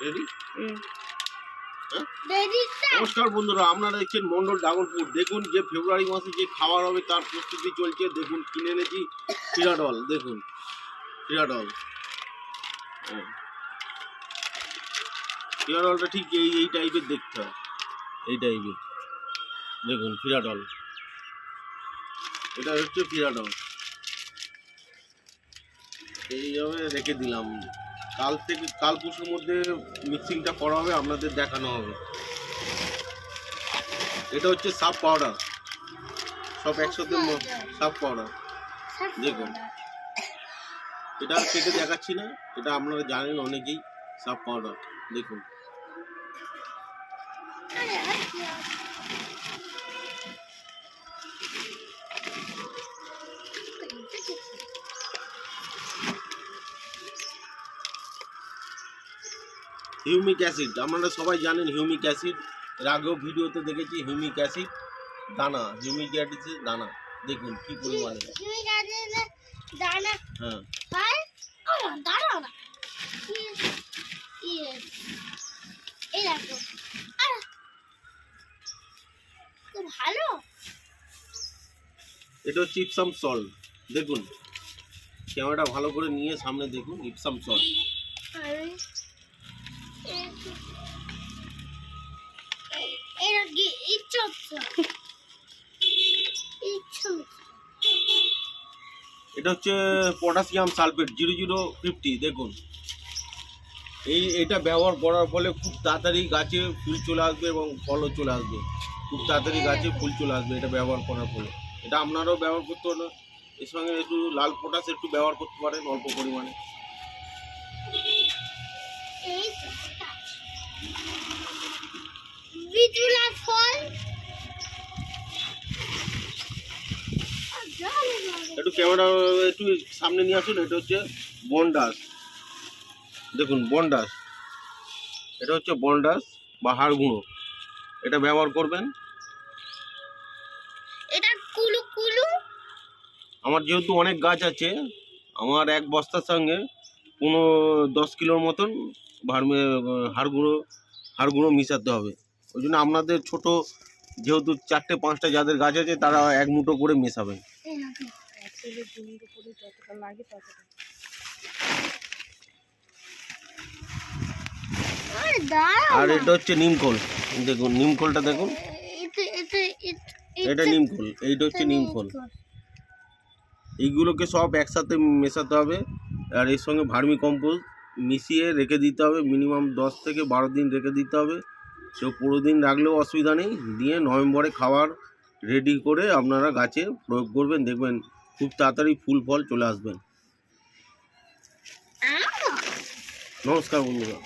Ready ready নমস্কার বন্ধুরা আপনারা দেখছেন মন্ডল ডাগরপুর দেখুন যে ফেব্রুয়ারি মাসে যে খাবার হবে তার প্রস্তুতি চলছে। দেখুন কিনে এনেছি ফিরাডল দেখুন। ফিরাডল হ্যাঁ। ফিরাডলটা ঠিক এই এই টাইপের দেখতে হয়। এই টাইপের দেখুন ফিরাডল এটা হচ্ছে ফিরাডল এইভাবে রেখে দিলাম। কাল থেকে কাল পরশুর মধ্যে মিক্সিংটা করা হবে আপনাদের দেখানো হবে। এটা হচ্ছে সাব পাউডার সব একসাথে সাব পাউডার দেখুন। এটা আর কেটে দেখাচ্ছি না এটা আপনারা জানেন অনেকেই সাব পাউডার দেখুন। হিউমিক অ্যাসিড আপনারা সবাই জানেন হিউমিক অ্যাসিড। এর আগেও ভিডিওতে দেখেছি হিউমিক অ্যাসিড দানা হিউমিক অ্যাসিড দানা। দেখুন কি পরিমাণে। হ্যাঁ। ইয়ে তো ভালো? এটা হচ্ছে ইপসাম সল্ট। দেখুন ক্যামেরাটা ভালো করে নিয়ে সামনে দেখুন ইপসাম সল্ট। এটা হচ্ছে potassium sulphate, zero zero fifty, দেখুন। এই, এটা ব্যবহার করার ফলে খুব তাড়াতাড়ি গাছে ফুল চলে আসবে এবং ফলও চলে আসবে। খুব তাড়াতাড়ি গাছে ফুল চলে আসবে এটা ব্যবহার করার ফলে। এটা আপনারাও ব্যবহার করতে হলো এর সঙ্গে একটু লাল পটাশ একটু ব্যবহার করতে পারেন অল্প পরিমাণে। ফল আর জল লাগে। একটু ক্যামেরা একটু সামনে নিয়ে আসুন এটা হচ্ছে বন্ডাস। দেখুন বন্ডাস। এটা হচ্ছে বন্ডাস বা হাড় গুঁড়ো এটা ব্যবহার করবেন? এটা কুলু কুলু? আমার যেহেতু অনেক গাছ আছে আমার এক বস্তার সঙ্গে কোনো দশ কিলোর মতন ভার্মে হাড় গুঁড়ো হাড় গুঁড়ো মিশাতে হবে। ওই জন্য আপনাদের ছোটো যেহেতু চারটে পাঁচটা যাদের গাছ আছে তারা এক মুঠো করে মেশাবেন। অ্যাকচুয়ালি জমির উপরে যতটা লাগে ততটা। আরে। এটা হচ্ছে নিমকোল দেখুন নিমকোলটা দেখুন। এটা এটা এটা- এটা নিমকোল এইটা হচ্ছে নিমকোল এইগুলোকে সব একসাথে মেশাতে হবে আর এর সঙ্গে ভার্মি কম্পোস্ট মিশিয়ে রেখে দিতে হবে। মিনিমাম দশ থেকে বারো দিন রেখে দিতে হবে। সে পুরো দিন রাখলেও অসুবিধা নেই। দিয়ে নভেম্বরে খাবার রেডি করে আপনারা গাছে প্রয়োগ করবেন দেখবেন খুব তাড়াতাড়ি ফুল ফল চলে আসবেন আহ! নমস্কার বন্ধুরা